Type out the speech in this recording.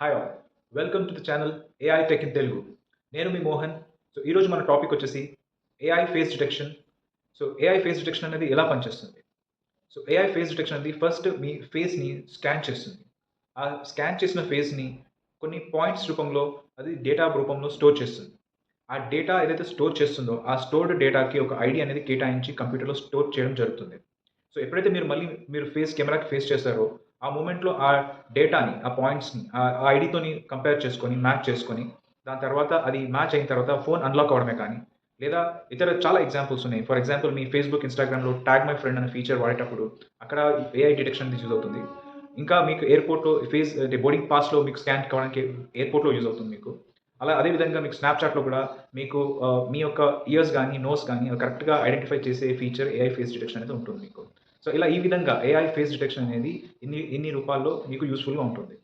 Hi all welcome to the channel AI tech in Telugu నేను మీ Mohan. So ఈరోజు మన టాపిక్ వచ్చేసి AI face detection so AI face detection అనేది ఎలా పనిచేస్తుంది? సో ఏఐ ఫేస్ డిటెక్షన్ అనేది ఫస్ట్ మీ ఫేస్ని స్కాన్ చేస్తుంది. ఆ స్కాన్ చేసిన ఫేస్ని కొన్ని పాయింట్స్ రూపంలో అది డేటా రూపంలో స్టోర్ చేస్తుంది. ఆ డేటా ఏదైతే స్టోర్ చేస్తుందో ఆ స్టోర్డ్ డేటాకి ఒక ఐడి అనేది కేటాయించి కంప్యూటర్లో స్టోర్ చేయడం జరుగుతుంది. సో ఎప్పుడైతే మీరు మళ్ళీ మీరు ఫేస్ కెమెరాకి ఫేస్ చేస్తారో ఆ మూమెంట్లో ఆ డేటాని ఆ పాయింట్స్ని ఆ ఐడితోని కంపేర్ చేసుకొని మ్యాచ్ చేసుకొని దాని తర్వాత అది మ్యాచ్ అయిన తర్వాత ఫోన్ అన్లాక్ అవ్వడమే కానీ లేదా ఇతర చాలా ఎగ్జాంపుల్స్ ఉన్నాయి. ఫర్ ఎగ్జాంపుల్ మీ ఫేస్బుక్ ఇన్స్టాగ్రామ్లో ట్యాగ్ మై ఫ్రెండ్ అనే ఫీచర్ వాడేటప్పుడు అక్కడ ఏఐ డిటెక్షన్ యూజ్ అవుతుంది. ఇంకా మీకు ఎయిర్పోర్ట్లో ఫేస్ అంటే బోర్డింగ్ పాస్లో మీకు స్కాన్ కావడానికి ఎయిర్పోర్ట్లో యూజ్ అవుతుంది మీకు. అలా అదేవిధంగా మీకు స్నాప్చాట్లో కూడా మీకు మీ యొక్క ఇయర్స్ కానీ నోస్ కానీ కరెక్ట్గా ఐడెంటిఫై చేసే ఫీచర్ ఏఐ ఫేస్ డిటెక్షన్ అనేది ఉంటుంది మీకు. సో ఇలా ఈ విధంగా ఏఐ ఫేస్ డిటెక్షన్ అనేది ఇన్ని ఇన్ని రూపాల్లో మీకు యూస్ఫుల్గా ఉంటుంది.